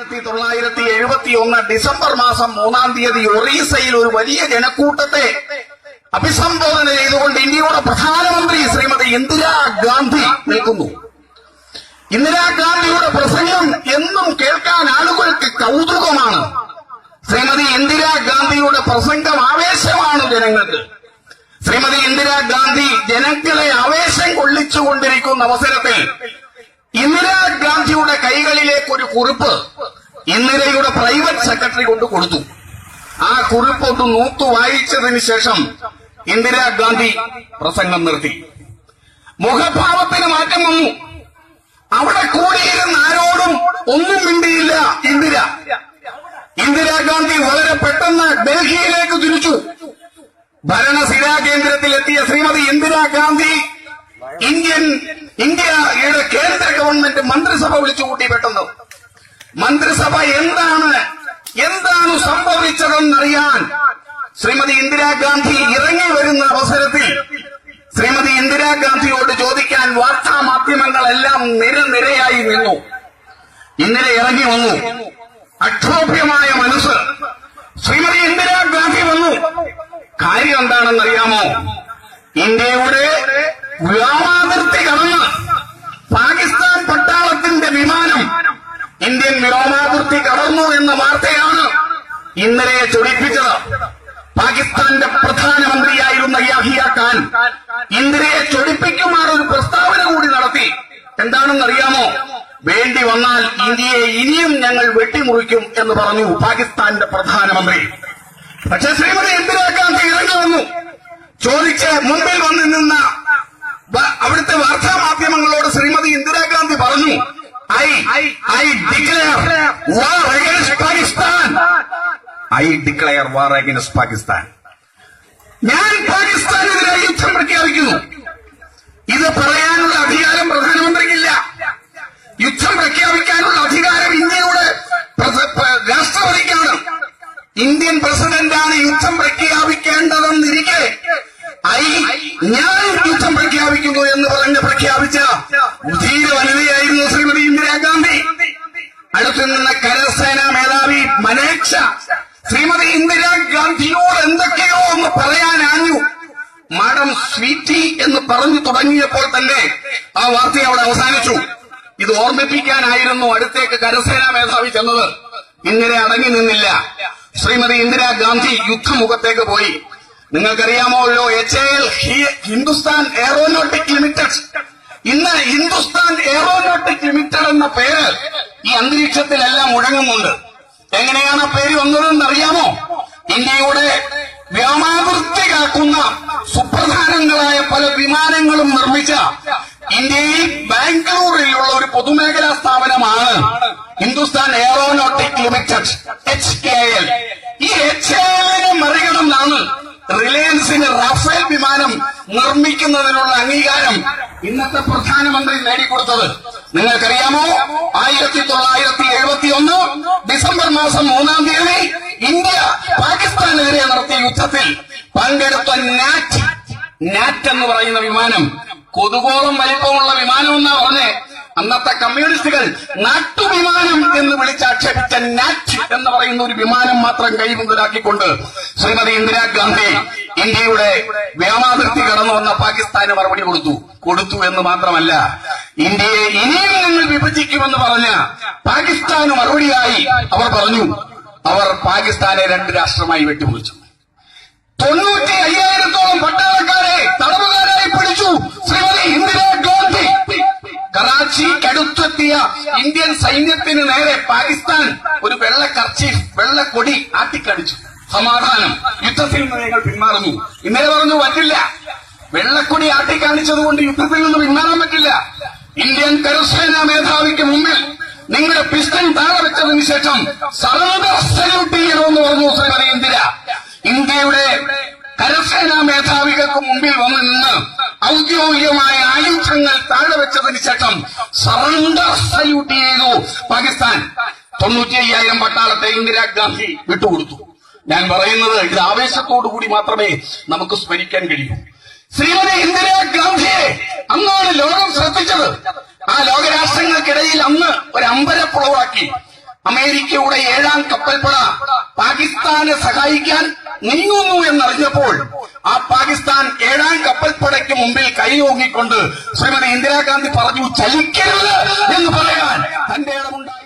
ആയിരത്തി തൊള്ളായിരത്തി എഴുപത്തി ഒന്ന് ഡിസംബർ മാസം മൂന്നാം തീയതി ഒറീസയിൽ ഒരു വലിയ ജനക്കൂട്ടത്തെ അഭിസംബോധന ചെയ്തുകൊണ്ട് ഇന്ത്യയുടെ പ്രധാനമന്ത്രി ശ്രീമതി ഇന്ദിരാഗാന്ധി നിൽക്കുന്നു. ഇന്ദിരാഗാന്ധിയുടെ പ്രസംഗം എന്നും കേൾക്കാൻ ആളുകൾക്ക് കൗതുകമാണ്. ശ്രീമതി ഇന്ദിരാഗാന്ധിയുടെ പ്രസംഗം ആവേശമാണ് ജനങ്ങൾക്ക്. ശ്രീമതി ഇന്ദിരാഗാന്ധി ജനങ്ങളെ ആവേശം കൊള്ളിച്ചുകൊണ്ടിരിക്കുന്ന അവസരത്തിൽ ഇന്ദിരാഗാന്ധിയുടെ കൈകളിലേക്കൊരു കുറിപ്പ് ഇന്ദിരയുടെ പ്രൈവറ്റ് സെക്രട്ടറി കൊണ്ട് കൊടുത്തു. ആ കുറിപ്പ് ഒന്ന് നൂത്തു വായിച്ചതിന് ശേഷം ഇന്ദിരാഗാന്ധി പ്രസംഗം നിർത്തി. മുഖഭാവത്തിന് മാറ്റം വന്നു. അവിടെ കൂടിയിരുന്ന ആരോടും ഒന്നും മിണ്ടിയില്ല ഇന്ദിര. ഇന്ദിരാഗാന്ധി വളരെ പെട്ടെന്ന് ഡൽഹിയിലേക്ക് തിരിച്ചു. ഭരണസിരാ കേന്ദ്രത്തിലെത്തിയ ശ്രീമതി ഇന്ദിരാഗാന്ധി ഇന്ത്യൻ ഇന്ത്യയുടെ കേന്ദ്ര ഗവൺമെന്റ് മന്ത്രിസഭ വിളിച്ചു കൂട്ടി പെട്ടെന്ന്. മന്ത്രിസഭ എന്താണ്? എന്താണ് സംഭവിച്ചതെന്നറിയാൻ ശ്രീമതി ഇന്ദിരാഗാന്ധി ഇറങ്ങി വരുന്ന അവസരത്തിൽ ശ്രീമതി ഇന്ദിരാഗാന്ധിയോട് ചോദിക്കാൻ വാർത്താ മാധ്യമങ്ങളെല്ലാം നിരനിരയായി നിന്നു. ഇന്നലെ ഇറങ്ങി വന്നു. അക്ഷോഭ്യമായ മനസ്സ്. ശ്രീമതി ഇന്ദിരാഗാന്ധി വന്നു. കാര്യം എന്താണെന്നറിയാമോ? ഇന്ത്യയുടെ വ്യോമാതിർത്തി കടന്ന് പാകിസ്ഥാൻ പട്ടാളത്തിന്റെ വിമാനം ഇന്ത്യൻ വ്യോമാതിർത്തി കടന്നു എന്ന വാർത്തയാണ് ഇന്നലെ ചൊടിപ്പിച്ചത്. പാകിസ്ഥാന്റെ പ്രധാനമന്ത്രിയായിരുന്ന യാഹിയ ഖാൻ ഇന്ദിരയെ ചൊടിപ്പിക്കുമാർ ഒരു പ്രസ്താവന കൂടി നടത്തി. എന്താണെന്നറിയാമോ? വേണ്ടി വന്നാൽ ഇന്ത്യയെ ഇനിയും ഞങ്ങൾ വെട്ടിമുറിക്കും എന്ന് പറഞ്ഞു പാകിസ്ഥാന്റെ പ്രധാനമന്ത്രി. പക്ഷെ ശ്രീമതി ഇന്ദിരാഗാന്ധി ഇറങ്ങി വന്നു ചോദിച്ച് മുമ്പിൽ വന്നു നിന്ന അവിടുത്തെ വാർത്താ മാധ്യമങ്ങളോട് ശ്രീമതി ഇന്ദിരാഗാന്ധി പറഞ്ഞു I I declare war against Pakistan I declare war against Pakistan ഞാൻ പാകിസ്ഥാനെതിരെ യുദ്ധം പ്രഖ്യാപിക്കുന്നു. ഇത് പറയാനുള്ള അധികാരം പ്രധാനമന്ത്രിക്കില്ല. യുദ്ധം പ്രഖ്യാപിക്കാനുള്ള അധികാരം ഇന്ത്യയുടെ രാഷ്ട്രപതിക്കാണ്. ഇന്ത്യൻ പ്രസിഡന്റാണ് യുദ്ധം പ്രഖ്യാപിക്കേണ്ടതെന്നിരിക്കെ ഐ ഞാൻ യുദ്ധം പ്രഖ്യാപിക്കുന്നു എന്ന് പറഞ്ഞ് പ്രഖ്യാപിച്ച ധീര വനിതയായിരുന്നു ശ്രീമതി അടുത്തു നിന്ന കരസേനാ മേധാവി മനേക്ഷ. ശ്രീമതി ഇന്ദിരാഗാന്ധിയോട് എന്തൊക്കെയോ ഒന്ന് പറയാനാഞ്ഞു. മാഡം സ്വീറ്റി എന്ന് പറഞ്ഞു തുടങ്ങിയപ്പോൾ തന്നെ ആ വാർത്ത അവിടെ അവസാനിച്ചു. ഇത് ഓർമ്മിപ്പിക്കാനായിരുന്നു അടുത്തേക്ക് കരസേനാ മേധാവി ചെന്നത്. ഇങ്ങനെ അടങ്ങി നിന്നില്ല. ശ്രീമതി ഇന്ദിരാഗാന്ധി യുദ്ധമുഖത്തേക്ക് പോയി. നിങ്ങൾക്കറിയാമോല്ലോ H L Hindustan aeronautic limited. ഇന്ന് ഹിന്ദുസ്ഥാൻ എയറോനോട്ടിക് ലിമിറ്റഡ് എന്ന പേര് ഈ അന്തരീക്ഷത്തിലെല്ലാം മുഴങ്ങുന്നുണ്ട്. എങ്ങനെയാണ് പേര് വന്നതെന്ന് അറിയാമോ ഇന്ത്യയുടെ വ്യോമാതിർത്തി കാക്കുന്ന സുപ്രധാനങ്ങളായ പല വിമാനങ്ങളും നിർമ്മിച്ച ഇന്ത്യയിൽ ബാംഗ്ലൂരിലുള്ള ഒരു പൊതുമേഖലാ സ്ഥാപനമാണ് Hindustan aeronautic limited H K L ഈ എച്ച് കെ എല്ലിനെ മറികടന്നാണ് റിലയൻസിന് റഫേൽ വിമാനം നിർമ്മിക്കുന്നതിനുള്ള അംഗീകാരം ഇന്നത്തെ പ്രധാനമന്ത്രി നേടിക്കൊടുത്തത്. നിങ്ങൾക്കറിയാമോ? ആയിരത്തി തൊള്ളായിരത്തി എഴുപത്തി ഒന്ന് ഡിസംബർ മാസം മൂന്നാം തീയതി ഇന്ത്യ പാകിസ്ഥാനെതിരെ നടത്തിയ യുദ്ധത്തിൽ പങ്കെടുത്ത നാറ്റ് നാറ്റ് എന്ന് പറയുന്ന വിമാനം കൊതുകോളം വലിപ്പമുള്ള വിമാനം എന്നാ പറഞ്ഞ്. അന്നത്തെ കമ്മ്യൂണിസ്റ്റുകൾ നാട്ടുവിമാനം എന്ന് വിളിച്ചാക്ഷേപിച്ച നാറ്റ് എന്ന് പറയുന്ന ഒരു വിമാനം മാത്രം കൈമുതലാക്കിക്കൊണ്ട് ശ്രീമതി ഇന്ദിരാഗാന്ധി ഇന്ത്യയുടെ വ്യോമാതിർത്തി കടന്നു വന്ന പാകിസ്ഥാന് മറുപടി കൊടുത്തു. കൊടുത്തു എന്ന് മാത്രമല്ല ഇന്ത്യയെ നിങ്ങൾ വിഭജിക്കുമെന്ന് പറഞ്ഞ പാകിസ്ഥാന് മറുപടിയായി അവർ പറഞ്ഞു. അവർ പാകിസ്ഥാനെ രണ്ട് രാഷ്ട്രമായി വെട്ടിമുറിച്ചു. തൊണ്ണൂറ്റി അയ്യായിരത്തോളം പട്ടാളക്കാരെ തടവുകാരായി പിടിച്ചു. ശ്രീമതി ഇന്ദിരാ ഗാന്ധി. കറാച്ചിക്കടുത്തെത്തിയ ഇന്ത്യൻ സൈന്യത്തിന് നേരെ പാകിസ്ഥാൻ ഒരു വെള്ള കർച്ചീഫ് വെള്ള കൊടി ആട്ടിക്കടിച്ചു. സമാധാനം. യുദ്ധത്തിൽ നിന്ന് ഞങ്ങൾ പിന്മാറുന്നു. ഇന്നലെ പറഞ്ഞു പറ്റില്ല. വെള്ളക്കൊടി ആട്ടിക്കാണിച്ചത് കൊണ്ട് യുദ്ധത്തിൽ നിന്ന് പിന്മാറാൻ പറ്റില്ല. ഇന്ത്യൻ കരസേനാ മേധാവിക്ക് മുമ്പിൽ നിങ്ങളുടെ പിസ്റ്റൺ താഴെ വെച്ചതിന് ശേഷം സറണ്ടർ സല്യൂട്ട് ചെയ്യണമെന്ന് പറഞ്ഞു ശ്രീമതി ഇന്ദിര ഇന്ത്യയുടെ കരസേനാ മേധാവികൾക്ക് മുമ്പിൽ വന്ന് നിന്ന് ഔദ്യോഗികമായ ആയുധങ്ങൾ താഴെ വെച്ചതിന് ശേഷം സറണ്ടർ സല്യൂട്ട് ചെയ്തു പാകിസ്ഥാൻ തൊണ്ണൂറ്റി അയ്യായിരം പട്ടാളത്തെ ഇന്ദിരാഗാന്ധി വിട്ടുകൊടുത്തു. ഞാൻ പറയുന്നത് ഇത് ആവേശത്തോടു കൂടി മാത്രമേ നമുക്ക് സ്മരിക്കാൻ കഴിയൂ. ശ്രീമതി ഇന്ദിരാഗാന്ധിയെ അന്നാണ് ലോകം ശ്രദ്ധിച്ചത്. ആ ലോകരാഷ്ട്രങ്ങൾക്കിടയിൽ അന്ന് ഒരു അമ്പരപ്പുളവാക്കി അമേരിക്കയുടെ ഏഴാം കപ്പൽപ്പട പാകിസ്ഥാനെ സഹായിക്കാൻ നീങ്ങുന്നു എന്നറിഞ്ഞപ്പോൾ ആ പാകിസ്ഥാൻ ഏഴാം കപ്പൽപ്പടയ്ക്ക് മുമ്പിൽ കൈയോങ്ങിക്കൊണ്ട് ശ്രീമതി ഇന്ദിരാഗാന്ധി പറഞ്ഞു ചലിക്കരുത് എന്ന് പറയാൻ തന്റെ ഇടമുണ്ടായി.